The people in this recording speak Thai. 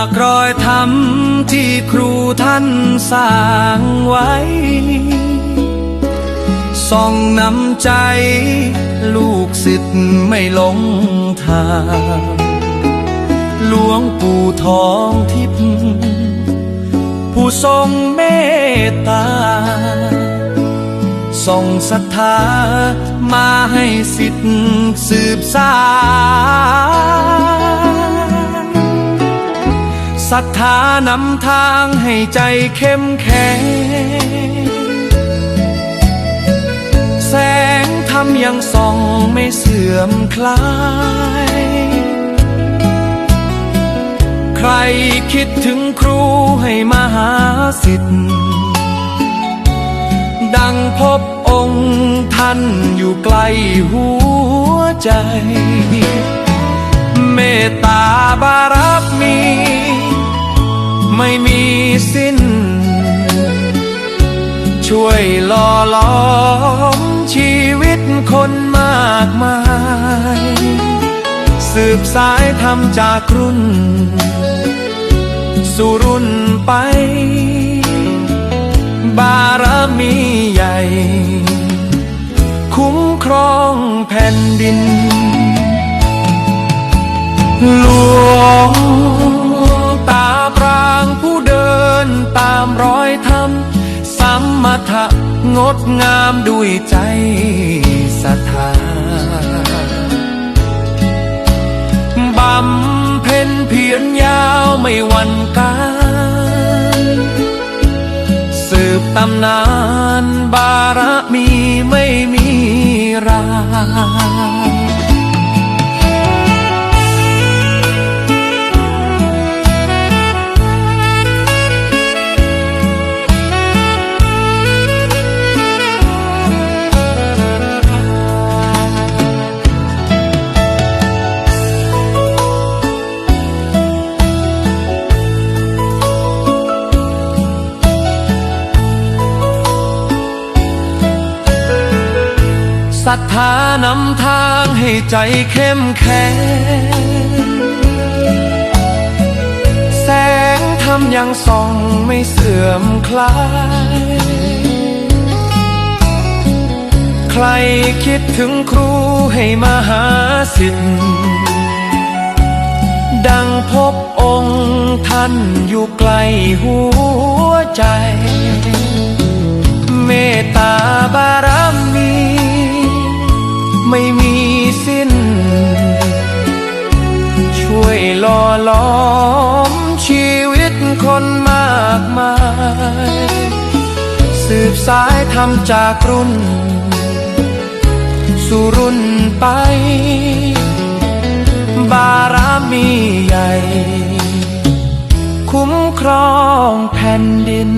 ากรอยธรรมที่ครูท่านสร้างไว้ ส่องนำใจ ลูกศิษย์ไม่หลงทางหลวงปู่ทองทิพย์ผู้ทรงเมตตาส่งศรัทธามาให้สิทธิ์สืบสาน ศรัทธานำทางให้ใจเข้มแข็ง แสงธรรมยังส่องไม่เสื่อมคลาย ใครคิดถึงครูให้มาหาสิทธิ์ ดังพบองค์ท่านอยู่ใกล้หัวใจ เมตตาบาร ช่วยหล่อหลอมชีวิตคนมากมาย สืบสายทำจากรุ่น สู่รุ่นไป บารมีใหญ่ คุ้มครองแผ่นดิน หลวง มมทะงดงามด้วยใจศรัทธาบำเพ็ญเพียรยาวไม่หวันการสืบตำนานบารมีไม่มีรา รัทธานำทางให้ใจเข้มแข็ง แสงธรรมยังส่องไม่เสื่อมคลาย ใครคิดถึงครูให้มาหาสิทธิ์ ดังพบองค์ท่านอยู่ใกล้หัวใจ เมตตาบารมี ล้อมชีวิตคนมากมาย สืบสายทำจากรุ่น สู่รุ่นไป บารมีใหญ่ คุ้มครองแผ่นดิน